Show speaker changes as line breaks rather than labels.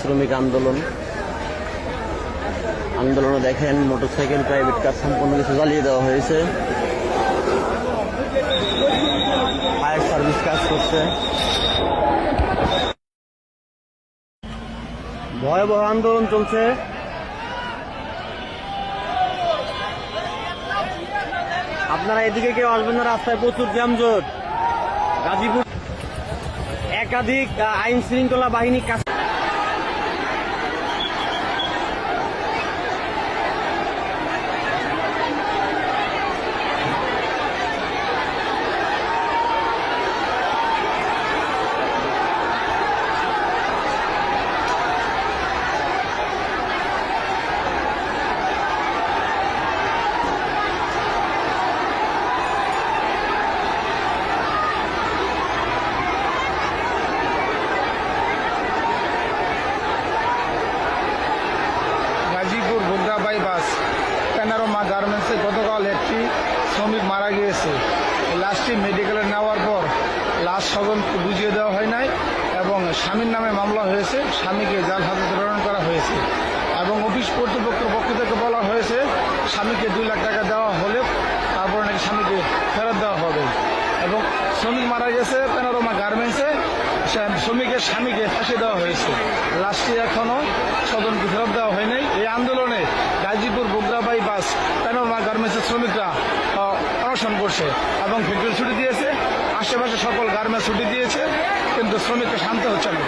শ্রমিক আন্দোলন। আন্দোলনে দেখেন মোটরসাইকেল প্রাইভেট কার সম্পূর্ণ কিছু জ্বালিয়ে দেওয়া হয়েছে। ফায়ার সার্ভিস কাজ করছে। ভয়াবহ আন্দোলন চলছে। আপনারা এদিকে কেউ আসবেন না, রাস্তায় প্রচুর জ্যামজট। গাজীপুর একাধিক আইন শৃঙ্খলা বাহিনী কাজ
শ্রমিক মারা গিয়েছে। লাশটি মেডিকেলে নেওয়ার পর লাশ স্বজনকে বুঝিয়ে দেওয়া হয় নাই এবং স্বামীর নামে মামলা হয়েছে, স্বামীকে জাল হাতে প্রেরণ করা হয়েছে এবং অফিস কর্তৃপক্ষের পক্ষ থেকে বলা হয়েছে, স্বামীকে দুই লাখ টাকা দেওয়া হলে তারপর নাকি স্বামীকে ফেরত দেওয়া হবে। এবং শ্রমিক মারা গেছে প্যানোরমা গার্মেন্টসে শ্রমিকের স্বামীকে ফাঁসি দেওয়া হয়েছে। লাশটি এখনও স্বজনকে ফেরত দেওয়া হয় নাই। এই আন্দোলনে অনশন করছে এবং ফ্যাক্টরি ছুটি দিয়েছে। আশেপাশে সকল গার্মেন্টস ছুটি দিয়েছে, কিন্তু শ্রমিককে শান্ত হচ্ছে না।